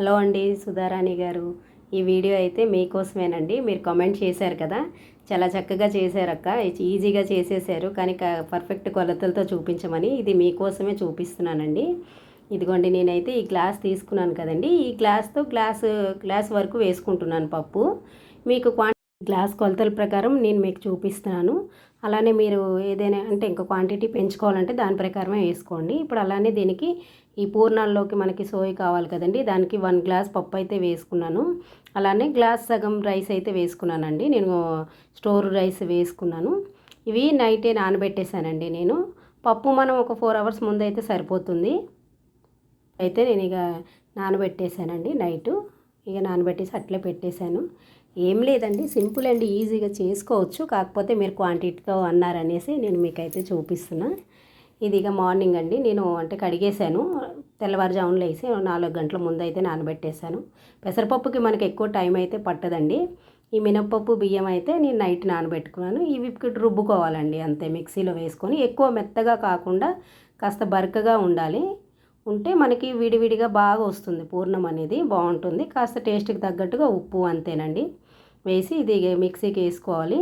Hello అండి సుధారాణి గారు. ఈ వీడియో అయితే మీకోసమేనండి. మీరు కామెంట్ చేశారు కదా? చాలా చక్కగా చేశారక్క ఈజీగా చేసేసారు కానీ క- పర్ఫెక్ట్ కొలతలతో చూపించమని ఇది మీకోసమే చూపిస్తున్నానండి. ఇదిగోండి నేనైతే ఈ గ్లాస్ తీసుకున్నాను కదండి. ఈ గ్లాస్తో గ్లాస్ గ్లాస్ వరకు వేసుకుంటున్నాను పప్పు. మీకు క్వాంటి గ్లాస్ కొలతల ప్రకారం నేను మీకు చూపిస్తున్నాను. అలానే మీరు ఏదైనా అంటే ఇంకా క్వాంటిటీ పెంచుకోవాలంటే దాని ప్రకారమే వేసుకోండి. ఇప్పుడు అలానే దీనికి ఈ పూర్ణాల్లోకి మనకి సోయి కావాలి కదండి. దానికి వన్ గ్లాస్ పప్పు అయితే వేసుకున్నాను. అలానే గ్లాస్ సగం రైస్ అయితే వేసుకున్నానండి. నేను స్టోర్ రైస్ వేసుకున్నాను. ఇవి నైటే నానబెట్టేశానండి నేను. పప్పు మనం ఒక ఫోర్ అవర్స్ ముందు అయితే సరిపోతుంది. అయితే నేను ఇక నానబెట్టేశానండి నైటు. ఇక నానబెట్టేసి అట్లే పెట్టేశాను. ఏం లేదండి. సింపుల్ అండి ఈజీగా చేసుకోవచ్చు. కాకపోతే మీరు క్వాంటిటీతో అన్నారనేసి నేను మీకైతే చూపిస్తున్నా. ఇది ఇక మార్నింగ్ అండి. నేను అంటే కడిగేశాను. తెల్లవారుజామున వేసి నాలుగు గంటల ముందు అయితే నానబెట్టేశాను. పెసరపప్పుకి మనకి ఎక్కువ టైం అయితే పట్టదండి. ఈ మినప్పప్పు బియ్యం అయితే నేను నైట్ నానబెట్టుకున్నాను. ఇవి రుబ్బుకోవాలండి అంతే మిక్సీలో వేసుకొని. ఎక్కువ మెత్తగా కాకుండా కాస్త బరకగా ఉండాలి. ఉంటే మనకి విడివిడిగా బాగా వస్తుంది. పూర్ణం అనేది బాగుంటుంది. కాస్త టేస్ట్కి తగ్గట్టుగా ఉప్పు అంతేనండి. వేసి ఇది మిక్సీకి వేసుకోవాలి.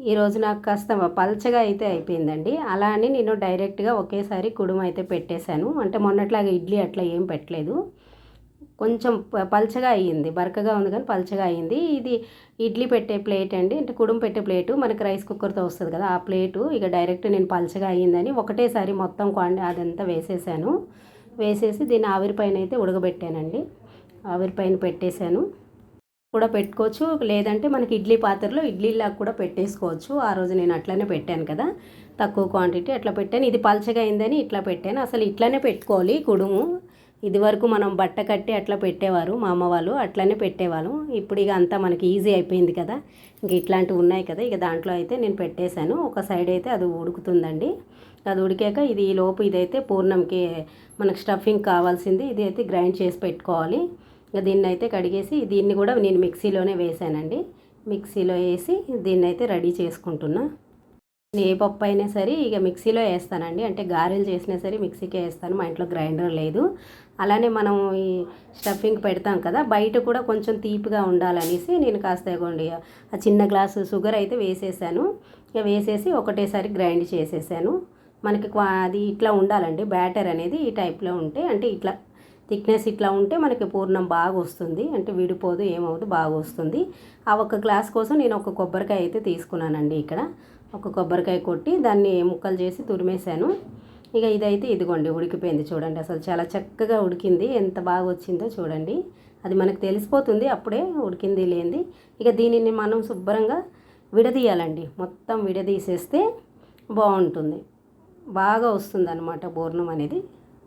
ఈరోజు నాకు కాస్త పల్చగా అయితే అయిపోయిందండి. అలా అని నేను డైరెక్ట్గా ఒకేసారి కుడుమ అయితే పెట్టేశాను. అంటే మొన్నట్లాగా ఇడ్లీ అట్లా ఏం పెట్టలేదు. కొంచెం ప- పల్చగా అయ్యింది. బరకగా ఉంది కానీ పల్చగా అయ్యింది. ఇది ఇడ్లీ పెట్టే ప్లేట్ అండి. అంటే కుడుం పెట్టే ప్లేటు. మనకి రైస్ కుక్కర్తో వస్తుంది కదా ఆ ప్లేటు. ఇక డైరెక్ట్ నేను పల్చగా అయ్యిందని ఒకటేసారి మొత్తం క్వాంటి అదంతా వేసేసాను. వేసేసి దీన్ని ఆవిరిపైన అయితే ఉడకబెట్టానండి. ఆవిరిపైన పెట్టేశాను. కూడా పెట్టుకోవచ్చు. లేదంటే మనకి ఇడ్లీ పాత్రలో ఇడ్లీలా కూడా పెట్టేసుకోవచ్చు. ఆ రోజు నేను అట్లనే పెట్టాను కదా. తక్కువ క్వాంటిటీ అట్లా పెట్టాను. ఇది పల్చగా అయిందని ఇట్లా పెట్టాను. అసలు ఇట్లనే పెట్టుకోవాలి కుడుము. ఇది వరకు మనం బట్ట కట్టి అట్లా పెట్టేవారు మా అమ్మ వాళ్ళు అట్లనే పెట్టేవాళ్ళం ఇప్పుడు ఇక అంతా మనకి ఈజీ అయిపోయింది కదా. ఇంక ఇట్లాంటివి ఉన్నాయి కదా. ఇక దాంట్లో అయితే నేను పెట్టేశాను. ఒక సైడ్ అయితే అది ఉడుకుతుందండి. అది ఉడికాక ఇది ఈ లోపు ఇదైతే పూర్ణంకి మనకు స్టఫింగ్ కావాల్సింది. ఇది అయితే గ్రైండ్ చేసి పెట్టుకోవాలి. ఇక దీన్ని అయితే కడిగేసి దీన్ని కూడా నేను మిక్సీలోనే వేసానండి. మిక్సీలో వేసి దీన్ని అయితే రెడీ చేసుకుంటున్నా. ఏ పప్పు అయినా సరే ఇక మిక్సీలో వేస్తానండి. అంటే గారెలు చేసినా సరే మిక్సీకే వేస్తాను. మా ఇంట్లో గ్రైండర్ లేదు. అలానే మనం ఈ స్టఫింగ్ పెడతాం కదా బయట కూడా కొంచెం తీపిగా ఉండాలనేసి నేను కాస్త ఇవ్వండి ఆ చిన్న గ్లాసు షుగర్ అయితే వేసేసాను. ఇక వేసేసి ఒకటేసారి గ్రైండ్ చేసేసాను. మనకి క్వా అది ఇట్లా ఉండాలండి బ్యాటర్ అనేది ఈ టైప్లో ఉంటే అంటే ఇట్లా థిక్నెస్ ఇట్లా ఉంటే మనకి పూర్ణం బాగా వస్తుంది. అంటే విడిపోదు ఏమవుతుంది బాగా వస్తుంది. ఆ ఒక గ్లాస్ కోసం నేను ఒక కొబ్బరికాయ అయితే తీసుకున్నానండి ఇక్కడ. ఒక కొబ్బరికాయ కొట్టి దాన్ని ముక్కలు చేసి తురిమేశాను. ఇక ఇదైతే ఇదిగోండి ఉడికిపోయింది చూడండి. అసలు చాలా చక్కగా ఉడికింది. ఎంత బాగా వచ్చిందో చూడండి. అది మనకు తెలిసిపోతుంది అప్పుడే ఉడికింది లేనిది ఇక దీనిని మనం శుభ్రంగా విడదీయాలండి. మొత్తం విడదీసేస్తే బాగుంటుంది. బాగా వస్తుంది అనమాట బోర్ణం అనేది.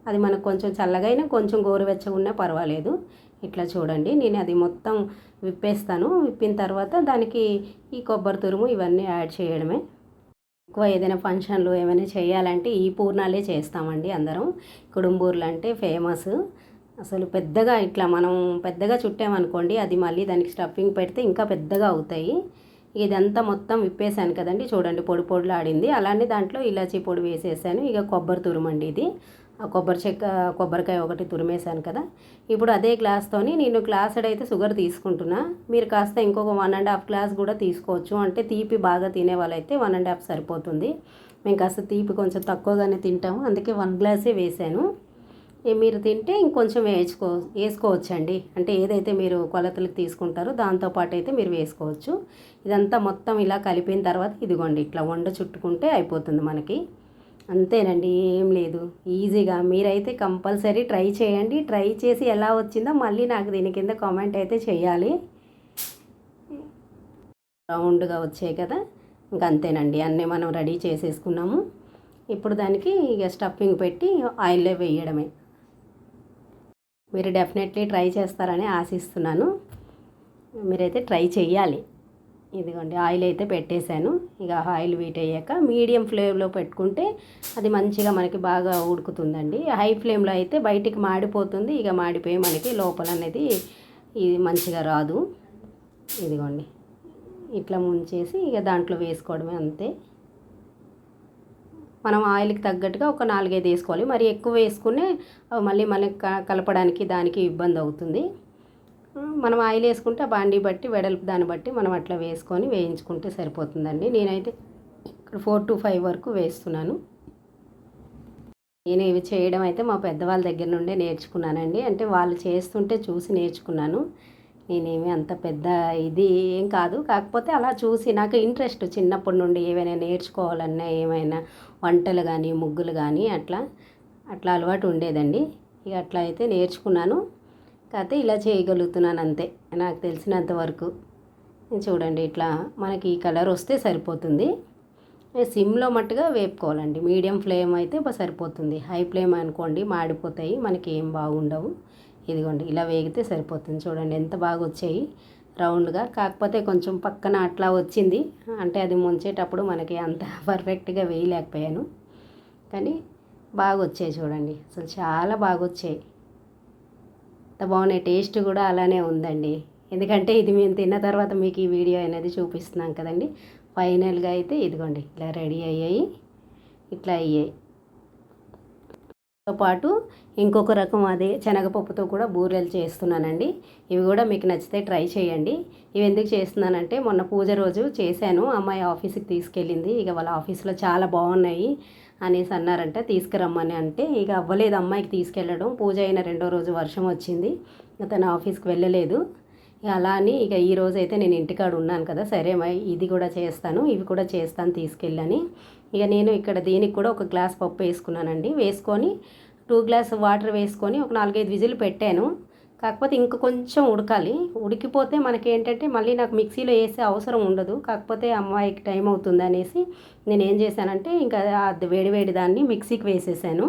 అది మనకు కొంచెం చల్లగైనా కొంచెం గోరువెచ్చగా ఉన్నా పర్వాలేదు. ఇట్లా చూడండి. నేను అది మొత్తం విప్పేస్తాను. విప్పిన తర్వాత దానికి ఈ కొబ్బరి తురుము ఇవన్నీ యాడ్ చేయడమే. ఎక్కువ ఏదైనా ఫంక్షన్లు ఏమైనా చేయాలంటే ఈ పూర్ణాలే చేస్తామండి అందరం. కుడుంబూర్లు అంటే ఫేమస్. అసలు పెద్దగా ఇట్లా మనం పెద్దగా చుట్టామనుకోండి అది మళ్ళీ దానికి స్టఫింగ్ పెడితే ఇంకా పెద్దగా అవుతాయి. ఇదంతా మొత్తం విప్పేసాను కదండి. చూడండి పొడి పొడిలాడింది. అలానే దాంట్లో ఇలాచీ పొడి వేసేసాను. ఇక కొబ్బరి తురుమండి ఇది. కొబ్బరి చెక్క కొబ్బరికాయ ఒకటి తురిమేశాను కదా. ఇప్పుడు అదే గ్లాస్తోని నేను గ్లాసుడ్ అయితే షుగర్ తీసుకుంటున్నా. మీరు కాస్త ఇంకొక వన్ అండ్ హాఫ్ గ్లాస్ కూడా తీసుకోవచ్చు. అంటే తీపి బాగా తినే వాళ్ళైతే వన్ అండ్ హాఫ్ సరిపోతుంది. మేము కాస్త తీపి కొంచెం తక్కువగానే తింటాము. అందుకే వన్ గ్లాసే వేసాను మీరు తింటే ఇంకొంచెం వేసుకో వేసుకోవచ్చండి. అంటే ఏదైతే మీరు కొలతలకు తీసుకుంటారో దాంతోపాటు అయితే మీరు వేసుకోవచ్చు. ఇదంతా మొత్తం ఇలా కలిపిన తర్వాత ఇదిగోండి ఇట్లా వండ చుట్టుకుంటే అయిపోతుంది మనకి. అంతేనండి ఏం లేదు. ఈజీగా మీరైతే కంపల్సరీ ట్రై చేయండి. ట్రై చేసి ఎలా వచ్చిందో మళ్ళీ నాకు దీని కింద కామెంట్ అయితే చేయాలి. రౌండ్గా వచ్చాయి కదా ఇంక అంతేనండి. అన్నీ మనం రెడీ చేసేసుకున్నాము. ఇప్పుడు దానికి ఇక స్టఫింగ్ పెట్టి ఆయిల్లో వేయడమే. మీరు డెఫినెట్లీ ట్రై చేస్తారని ఆశిస్తున్నాను. మీరైతే ట్రై చేయాలి. ఇదిగోండి ఆయిల్ అయితే పెట్టేశాను. ఇక ఆయిల్ వీట్ అయ్యాక మీడియం ఫ్లేమ్లో పెట్టుకుంటే అది మంచిగా మనకి బాగా ఉడుకుతుందండి. హై ఫ్లేమ్లో అయితే బయటికి మాడిపోతుంది. ఇక మాడిపోయి మనకి లోపల అనేది ఇది మంచిగా రాదు. ఇదిగోండి ఇట్లా ముంచేసి ఇక దాంట్లో వేసుకోవడమే అంతే. మనం ఆయిల్కి తగ్గట్టుగా ఒక నాలుగైదు వేసుకోవాలి. మరి ఎక్కువ వేసుకునే మళ్ళీ మనకి క- కలపడానికి దానికి ఇబ్బంది అవుతుంది. మనం ఆయిల్ వేసుకుంటే ఆ బాండీ బట్టి వెడల్పు దాన్ని బట్టి మనం అట్లా వేసుకొని వేయించుకుంటే సరిపోతుందండి. నేనైతే ఇక్కడ ఫోర్ టు ఫైవ్ వరకు వేస్తున్నాను. నేను ఇవి చేయడం అయితే మా పెద్దవాళ్ళ దగ్గర నుండే నేర్చుకున్నానండి. అంటే వాళ్ళు చేస్తుంటే చూసి నేర్చుకున్నాను. నేనేమి అంత పెద్ద ఇది ఏం కాదు. కాకపోతే అలా చూసి నాకు ఇంట్రెస్ట్ చిన్నప్పటి నుండి ఏవైనా నేర్చుకోవాలన్నా ఏమైనా వంటలు కానీ ముగ్గులు కానీ అట్లా అట్లా అలవాటు ఉండేదండి. ఇక అట్లా అయితే నేర్చుకున్నాను. కాకపోతే ఇలా చేయగలుగుతున్నాను అంతే నాకు తెలిసినంత వరకు. చూడండి ఇట్లా మనకి ఈ కలర్ వస్తే సరిపోతుంది. సిమ్లో మట్టుగా వేపుకోవాలండి. మీడియం ఫ్లేమ్ అయితే సరిపోతుంది. హై ఫ్లేమ్ అనుకోండి మాడిపోతాయి మనకి ఏం బాగుండవు. ఇదిగోండి ఇలా వేగితే సరిపోతుంది. చూడండి ఎంత బాగా వచ్చాయి. రౌండ్గా కాకపోతే కొంచెం పక్కన అట్లా వచ్చింది. అంటే అది ముంచేటప్పుడు మనకి అంత పర్ఫెక్ట్గా వేయలేకపోయాను. కానీ బాగా వచ్చాయి చూడండి. అసలు చాలా బాగా వచ్చాయి. ఎంత బాగున్నాయి. టేస్ట్ కూడా అలానే ఉందండి. ఎందుకంటే ఇది మేము తిన్న తర్వాత మీకు ఈ వీడియో అనేది చూపిస్తున్నాం కదండి. ఫైనల్గా అయితే ఇదిగోండి ఇలా రెడీ అయ్యాయి. ఇట్లా అయ్యాయి. పాటు ఇంకొక రకం అదే శనగపప్పుతో కూడా బూరెలు చేస్తున్నానండి. ఇవి కూడా మీకు నచ్చితే ట్రై చేయండి. ఇవి ఎందుకు చేస్తున్నానంటే మొన్న పూజ రోజు చేశాను. అమ్మాయి ఆఫీస్కి తీసుకెళ్ళింది. ఇక వాళ్ళ ఆఫీస్లో చాలా బాగున్నాయి. అనేసి అన్నారంట తీసుకురమ్మని అంటే ఇక అవ్వలేదు. అమ్మాయికి తీసుకెళ్ళడం పూజ అయిన రెండో రోజు వర్షం వచ్చింది. తను ఆఫీస్కి వెళ్ళలేదు. ఇక అలా అని ఇక ఈ రోజు అయితే నేను ఇంటికాడ ఉన్నాను కదా సరే ఇది కూడా చేస్తాను ఇవి కూడా చేస్తాను తీసుకెళ్ళని. ఇక నేను ఇక్కడ దీనికి కూడా ఒక గ్లాస్ పప్పు వేసుకున్నానండి. వేసుకొని టూ గ్లాస్ వాటర్ వేసుకొని ఒక నాలుగైదు విజిల్ పెట్టాను. కాకపోతే ఇంక కొంచెం ఉడకాలి. ఉడికిపోతే మనకి ఏంటంటే మళ్ళీ నాకు మిక్సీలో వేసే అవసరం ఉండదు. కాకపోతే అమ్మాయికి టైం అవుతుంది అనేసి నేను ఏం చేశానంటే ఇంకా వేడి వేడి దాన్ని మిక్సీకి వేసేసాను.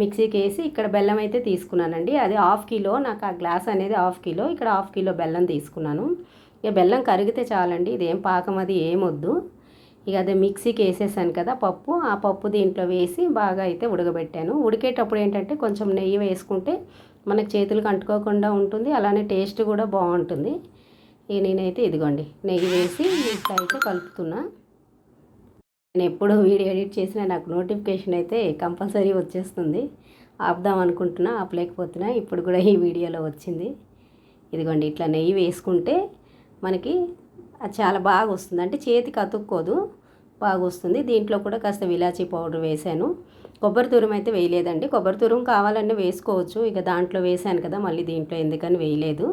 మిక్సీకి వేసి ఇక్కడ బెల్లం అయితే తీసుకున్నానండి. అది హాఫ్ కిలో నాకు ఆ గ్లాస్ అనేది హాఫ్ కిలో. ఇక్కడ హాఫ్ కిలో బెల్లం తీసుకున్నాను. ఇక బెల్లం కరిగితే చాలండి. ఇదేం పాకం అది ఏమొద్దు ఇక అదే మిక్సీకి వేసేసాను కదా పప్పు. ఆ పప్పు దీంట్లో వేసి బాగా అయితే ఉడకబెట్టాను. ఉడికేటప్పుడు ఏంటంటే కొంచెం నెయ్యి వేసుకుంటే మనకు చేతులకు అంటుకోకుండా ఉంటుంది అలానే టేస్ట్ కూడా బాగుంటుంది. ఇక నేనైతే ఇదిగోండి నెయ్యి వేసి మిక్స్ అయితే కలుపుతున్నా. నేను ఎప్పుడు వీడియో ఎడిట్ చేసినా నాకు నోటిఫికేషన్ అయితే కంపల్సరీ వచ్చేస్తుంది. ఆపుదాం అనుకుంటున్నా ఆపలేకపోతున్నా ఇప్పుడు కూడా ఈ వీడియోలో వచ్చింది. ఇదిగోండి ఇట్లా నెయ్యి వేసుకుంటే మనకి అది చాలా బాగా వస్తుంది. అంటే చేతికి అతుక్కోదు బాగా వస్తుంది. దీంట్లో కూడా కాస్త విలాచీ పౌడర్ వేసాను. కొబ్బరి తురుము అయితే వేయలేదండి. కొబ్బరి తురుము కావాలంటే వేసుకోవచ్చు. ఇక దాంట్లో వేసాను కదా మళ్ళీ దీంట్లో ఎందుకని వేయలేదు.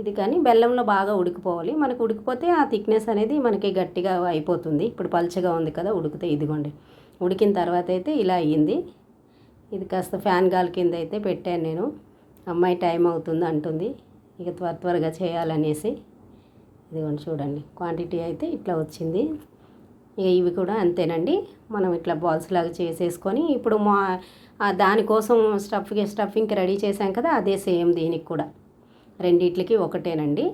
ఇది కానీ బెల్లంలో బాగా ఉడికిపోవాలి. మనకు ఉడికిపోతే ఆ థిక్నెస్ అనేది మనకి గట్టిగా అయిపోతుంది. ఇప్పుడు పలుచగా ఉంది కదా ఉడికితే ఇదిగోండి. ఉడికిన తర్వాత అయితే ఇలా అయ్యింది. ఇది కాస్త ఫ్యాన్ గాలి కింద అయితే పెట్టాను నేను. అమ్మాయి టైం అవుతుంది అంటుంది. ఇక త్వర త్వరగా చేయాలనేసి. ఇదిగోండి చూడండి క్వాంటిటీ అయితే ఇట్లా వచ్చింది. ఇవి కూడా అంతేనండి. మనం ఇట్లా బాల్స్ లాగా చేసేసుకొని ఇప్పుడు మా దానికోసం స్టఫ్ స్టఫింగ్కి రెడీ చేసాం కదా అదే సేమ్ దీనికి కూడా. రెండిట్లకి ఒకటేనండి.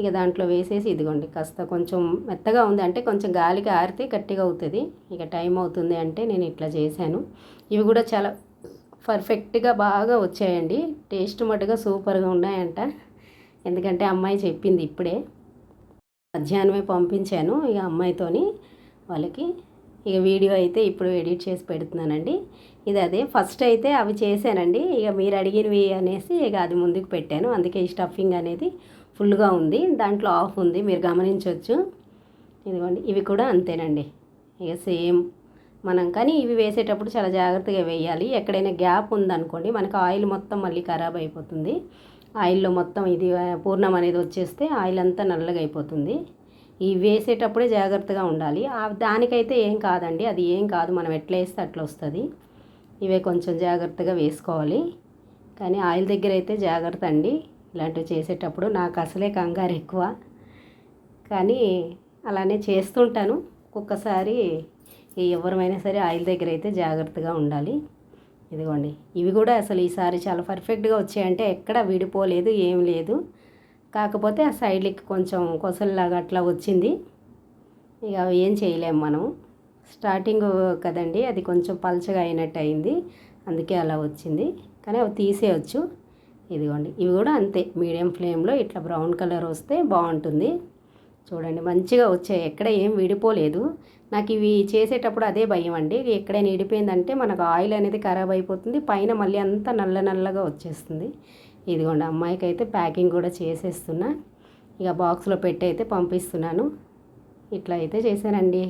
ఇక దాంట్లో వేసేసి ఇదిగోండి కాస్త కొంచెం మెత్తగా ఉంది అంటే కొంచెం గాలికి ఆరితే గట్టిగా అవుతుంది. ఇక టైం అవుతుంది అంటే నేను ఇట్లా చేశాను. ఇవి కూడా చాలా పర్ఫెక్ట్గా బాగా వచ్చాయండి. టేస్ట్ మటుగా సూపర్గా ఉన్నాయంట. ఎందుకంటే అమ్మాయి చెప్పింది ఇప్పుడే. మధ్యాహ్నమే పంపించాను ఇక అమ్మాయితోని వాళ్ళకి. ఇక వీడియో అయితే ఇప్పుడు ఎడిట్ చేసి పెడుతున్నానండి. ఇది అదే ఫస్ట్ అయితే అవి చేశానండి. ఇక మీరు అడిగినవి అనేసి ఇక అది ముందుకు పెట్టాను. అందుకే ఈ స్టఫింగ్ అనేది ఫుల్గా ఉంది. దాంట్లో ఆఫ్ ఉంది. మీరు గమనించవచ్చు ఇదిగోండి. ఇవి కూడా అంతేనండి. ఇక సేమ్ మనం. కానీ ఇవి వేసేటప్పుడు చాలా జాగ్రత్తగా వేయాలి. ఎక్కడైనా గ్యాప్ ఉందనుకోండి మనకు ఆయిల్ మొత్తం మళ్ళీ ఖరాబ్ అయిపోతుంది. ఆయిల్లో మొత్తం ఇది పూర్ణం అనేది వచ్చేస్తే ఆయిల్ అంతా నల్లగా అయిపోతుంది. ఇవి వేసేటప్పుడే జాగ్రత్తగా ఉండాలి. దానికైతే ఏం కాదండి అది ఏం కాదు. మనం ఎట్లా వేస్తే అట్లా వస్తుంది. ఇవే కొంచెం జాగ్రత్తగా వేసుకోవాలి. కానీ ఆయిల్ దగ్గర అయితే జాగ్రత్త అండి. ఇలాంటివి చేసేటప్పుడు నాకు అసలే కంగారు ఎక్కువ. కానీ అలానే చేస్తుంటాను. ఒక్కొక్కసారి ఎవరమైనా సరే ఆయిల్ దగ్గర అయితే జాగ్రత్తగా ఉండాలి. ఇదిగోండి. ఇవి కూడా అసలు ఈసారి చాలా పర్ఫెక్ట్గా వచ్చాయంటే ఎక్కడ విడిపోలేదు ఏం లేదు. కాకపోతే ఆ సైడ్లకి కొంచెం కొసల్లాగా అట్లా వచ్చింది. ఇక అవి ఏం చేయలేము మనం. స్టార్టింగ్ కదండి అది కొంచెం పల్చగా అయినట్టు అయింది అందుకే అలా వచ్చింది. కానీ అవి తీసేయచ్చు. ఇదిగోండి. ఇవి కూడా అంతే. మీడియం ఫ్లేమ్లో ఇట్లా బ్రౌన్ కలర్ వస్తే బాగుంటుంది. చూడండి మంచిగా వచ్చాయి. ఎక్కడ ఏం విడిపోలేదు. నాకు ఇవి చేసేటప్పుడు అదే భయం అండి. ఎక్కడైనా విడిపోయిందంటే మనకు ఆయిల్ అనేది ఖరాబ్ అయిపోతుంది. పైన మళ్ళీ అంతా నల్ల నల్లగా వచ్చేస్తుంది. ఇదిగోండి అమ్మాయికి అయితే ప్యాకింగ్ కూడా చేసేస్తున్నా. ఇక బాక్స్లో పెట్టి అయితే పంపిస్తున్నాను. ఇట్లా అయితే చేశానండి.